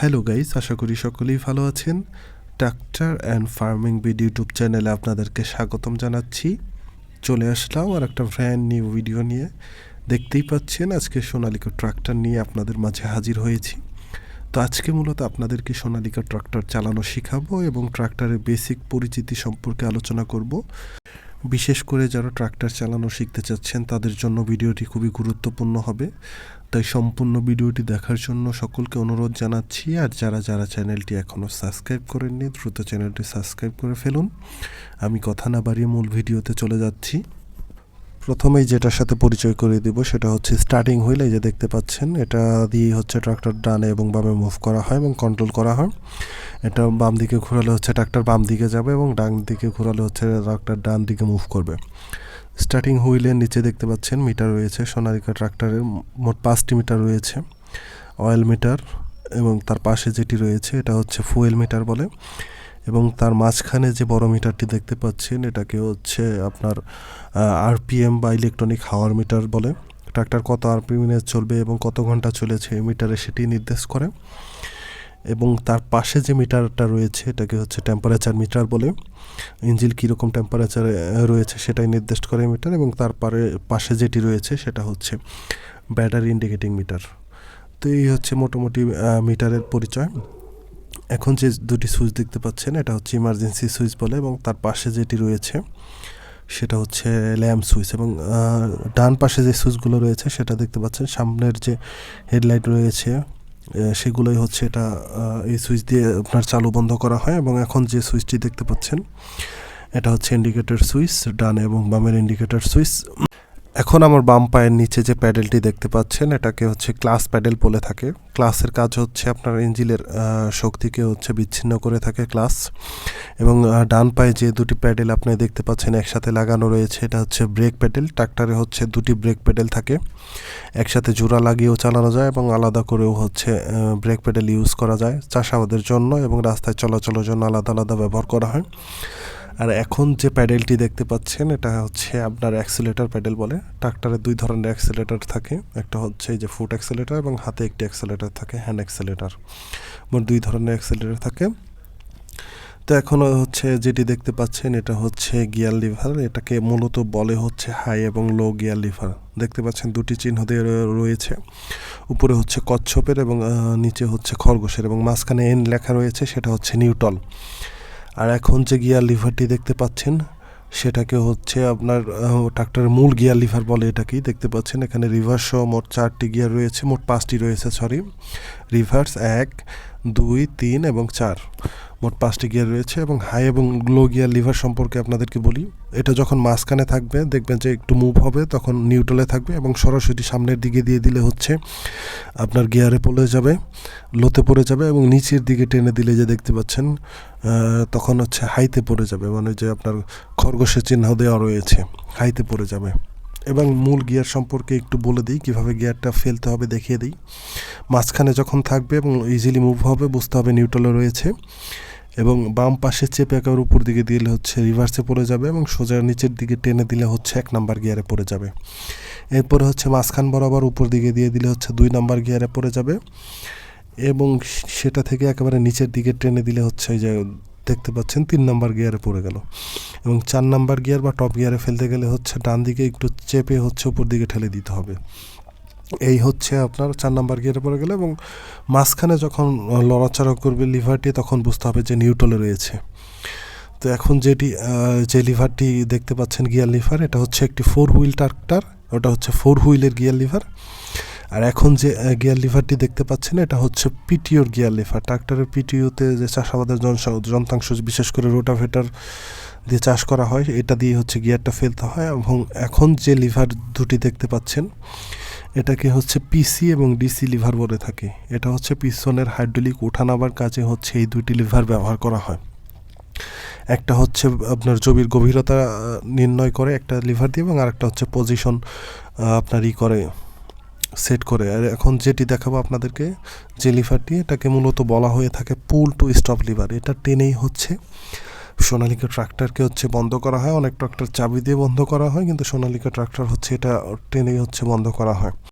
Hello guys আশা করি সকলেই ভালো আছেন। ট্রাক্টর অ্যান্ড ফার্মিং বিড ইউটিউব চ্যানেলে আপনাদেরকে স্বাগতম জানাচ্ছি। চলে আসলাম আর একটা ব্র্যান্ড নিউ ভিডিও নিয়ে। দেখতেই পাচ্ছেন, আজকে সোনালিকা ট্রাক্টর নিয়ে আপনাদের মাঝে হাজির হয়েছি। তো আজকে মূলত আপনাদেরকে সোনালিকা ট্রাক্টর চালানো শেখাবো এবং ট্রাক্টরের বেসিক পরিচিতি সম্পর্কে আলোচনা করব। বিশেষ করে যারা ট্রাক্টর চালানো শিখতে চাচ্ছেন, তাদের জন্য ভিডিওটি খুবই গুরুত্বপূর্ণ হবে। তাই সম্পূর্ণ ভিডিওটি দেখার জন্য সকলকে অনুরোধ জানাচ্ছি, আর যারা যারা চ্যানেলটি এখনও সাবস্ক্রাইব করেননি, দ্রুত চ্যানেলটি সাবস্ক্রাইব করে ফেলুন। আমি কথা না বাড়িয়ে মূল ভিডিওতে চলে যাচ্ছি। প্রথমেই যেটার সাথে পরিচয় করে দিব, সেটা হচ্ছে স্টার্টিং হুইল, এই যে দেখতে পাচ্ছেন, এটা দিয়ে হচ্ছে ট্রাক্টর ডানে এবং বামে মুভ করা হয় এবং কন্ট্রোল করা হয়। এটা বাম দিকে ঘোরালে হচ্ছে ট্রাক্টর বাম দিকে যাবে এবং ডান দিকে ঘোরালে হচ্ছে ট্রাক্টর ডান দিকে মুভ করবে। স্টার্টিং হুইলের নিচে দেখতে পাচ্ছেন মিটার রয়েছে, সোনালিকা ট্রাক্টরের মোট পাঁচটি মিটার রয়েছে। অয়েল মিটার এবং তার পাশে যেটি রয়েছে এটা হচ্ছে ফুয়েল মিটার বলে। এবং তার মাঝখানে যে বড় মিটারটি দেখতে পাচ্ছেন এটাকে হচ্ছে আপনার আরপিএম বা ইলেকট্রনিক হাওয়ার মিটার বলে। ট্রাক্টর কত আরপিএমে চলবে এবং কত ঘণ্টা চলেছে এই মিটারে সেটি নির্দেশ করে। এবং তার পাশে যে মিটারটা রয়েছে, এটাকে হচ্ছে টেম্পারেচার মিটার বলে। ইঞ্জিল কীরকম টেম্পারেচারে রয়েছে সেটাই নির্দেশ করে মিটার এবং তারপরে পাশে যেটি রয়েছে সেটা হচ্ছে ব্যাটারি ইন্ডিকেটিং মিটার তো এই হচ্ছে মোটামুটি মিটারের পরিচয়। এখন যে দুটি সুইচ দেখতে পাচ্ছেন, এটা হচ্ছে ইমার্জেন্সি সুইচ বলে এবং তার পাশে যেটি রয়েছে সেটা হচ্ছে ল্যাম্প সুইচ এবং ডান পাশে যে সুইচগুলো রয়েছে সেটা দেখতে পাচ্ছেন। সামনের যে হেডলাইট রয়েছে সেগুলোই হচ্ছে এটা এই সুইচ দিয়ে আপনার চালু বন্ধ করা হয় এবং এখন যে সুইচটি দেখতে পাচ্ছেন, এটা হচ্ছে ইন্ডিকেটর সুইচ, ডান এবং বামের ইন্ডিকেটর সুইচ। এখন আমার বাম পায়ের নিচে যে প্যাডেলটি দেখতে পাচ্ছেন, এটাকে হচ্ছে ক্লাস প্যাডেল বলে থাকে। ক্লাসের কাজ হচ্ছে আপনার ইঞ্জিলের শক্তিকে হচ্ছে বিচ্ছিন্ন করে থাকে ক্লাস। এবং ডান পায়ে যে দুটি প্যাডেল আপনি দেখতে পাচ্ছেন একসাথে লাগানো রয়েছে, এটা হচ্ছে ব্রেক প্যাডেল। ট্রাক্টরে হচ্ছে দুটি ব্রেক প্যাডেল থাকে। একসাথে জোড়া লাগিয়েও চালানো যায় এবং আলাদা করেও হচ্ছে ব্রেক প্যাডেল ইউজ করা যায় চাষাবাদের জন্য এবং রাস্তায় চলাচলের জন্য আলাদা আলাদা ব্যবহার করা হয়। আর এখন যে প্যাডেলটি দেখতে পাচ্ছেন, এটা হচ্ছে আপনার অ্যাক্সিলেটার প্যাডেল বলে। ট্রাক্টরে দুই ধরনের অ্যাক্সিলেটার থাকে। একটা হচ্ছে যে ফুট অ্যাক্সিলেটার এবং হাতে একটি অ্যাক্সিলেটার থাকে, হ্যান্ড অ্যাক্সিলেটার। মোট দুই ধরনের অ্যাক্সিলেটার থাকে। তো এখনও হচ্ছে যেটি দেখতে পাচ্ছেন, এটা হচ্ছে গিয়ার লিভার। এটাকে মূলত বলে হচ্ছে হাই এবং লো গিয়ার লিভার। দেখতে পাচ্ছেন দুটি চিহ্ন দিয়ে রয়েছে। উপরে হচ্ছে কচ্ছপের এবং নিচে হচ্ছে খরগোশের এবং মাঝখানে এন লেখা রয়েছে, সেটা হচ্ছে নিউটল আর এখন যে গিয়ার লিভারটি দেখতে পাচ্ছেন, সেটাকে হচ্ছে আপনার ট্রাক্টরের মূল গিয়ার লিভার বলে এটাকেই দেখতে পাচ্ছেন। এখানে রিভার্স সহ মোট চারটি গিয়ার রয়েছে, মোট পাঁচটি রয়েছে সরি রিভার্স এক দুই, তিন এবং চার। মোট পাঁচটি গিয়ার রয়েছে এবং হাই এবং লো গিয়ার লিভার সম্পর্কে আপনাদেরকে বলি, এটা যখন মাঝখানে থাকবে, দেখবেন যে একটু মুভ হবে, তখন নিউট্রালে থাকবে এবং সরাসরি সামনের দিকে দিয়ে দিলে হচ্ছে আপনার গিয়ারে পড়ে যাবে, লোতে পড়ে যাবে এবং নিচের দিকে টেনে দিলে যে দেখতে পাচ্ছেন তখন হচ্ছে হাইতে পড়ে যাবে। মানে যে আপনার খরগোশের চিহ্ন দেওয়া রয়েছে, হাইতে পড়ে যাবে। এবং মূল গিয়ার সম্পর্কে একটু বলে দিই, কীভাবে গিয়ারটা ফেলতে হবে দেখিয়ে দিই। মাঝখানে যখন থাকবে এবং ইজিলি মুভ হবে, বুঝতে হবে নিউট্রালে রয়েছে এবং বাম পাশে চেপে একের উপর দিকে দিলে হচ্ছে রিভার্সে পড়ে যাবে এবং সোজা নিচের দিকে টেনে দিলে হচ্ছে এক নাম্বার গিয়ারে পড়ে যাবে। এরপরে হচ্ছে মাঝখান বরাবর উপর দিকে দিয়ে দিলে হচ্ছে দুই নাম্বার গিয়ারে পড়ে যাবে এবং সেটা থেকে একেবারে নিচের দিকে টেনে দিলে হচ্ছে যে দেখতে পাচ্ছেন, তিন নাম্বার গিয়ারে পড়ে গেল। এবং চার নাম্বার গিয়ার বা টপ গিয়ারে ফেলতে গেলে হচ্ছে ডান দিকে একটু চেপে হচ্ছে উপর দিকে ঠেলে দিতে হবে। এই হচ্ছে আপনার চার নাম্বার গিয়ারে পড়ে গেলে এবং মাঝখানে যখন লড়াচড়া করবে লিভারটি, তখন বুঝতে হবে যে নিউট্রলে রয়েছে। তো এখন যেটি যে লিভারটি দেখতে পাচ্ছেন গিয়ার লিভার, এটা হচ্ছে একটি ফোর হুইল ট্রাক্টর, ওটা হচ্ছে ফোর হুইলের গিয়ার লিভার। আর এখন যে গিয়ার লিভারটি দেখতে পাচ্ছেন, এটা হচ্ছে পিটিওর গিয়ার লিভার। ট্রাক্টরের পিটিওতে যে চাষাবাদের যন্ত্রাংশ, বিশেষ করে রোটাভেটার দিয়ে চাষ করা হয়, এটা দিয়ে হচ্ছে গিয়ারটা ফেলতে হয় এবং এখন যে লিভার দুটি দেখতে পাচ্ছেন, এটাকে হচ্ছে পিসি এবং ডিসি লিভার বলে থাকে। এটা হচ্ছে পিছনের হাইড্রোলিক ওঠানাবার কাজে হচ্ছে এই দুইটি লিভার ব্যবহার করা হয়। একটা হচ্ছে আপনার জমির গভীরতা নির্ণয় করে একটা লিভার দিয়ে এবং আরেকটা হচ্ছে পজিশন আপনার ই করে সেট করে। আর এখন যেটি দেখাবো আপনাদেরকে, যে লিভারটি, এটাকে মূলত বলা হয়ে থাকে পুল টু স্টপ লিভার এটা টেনেই হচ্ছে। সোনালিকা ট্রাক্টরকে হচ্ছে বন্ধ করা হয়। অনেক ট্রাক্টর চাবি দিয়ে বন্ধ করা হয়, কিন্তু সোনালিকা ট্রাক্টর হচ্ছে এটা টেনেই হচ্ছে বন্ধ করা হয়।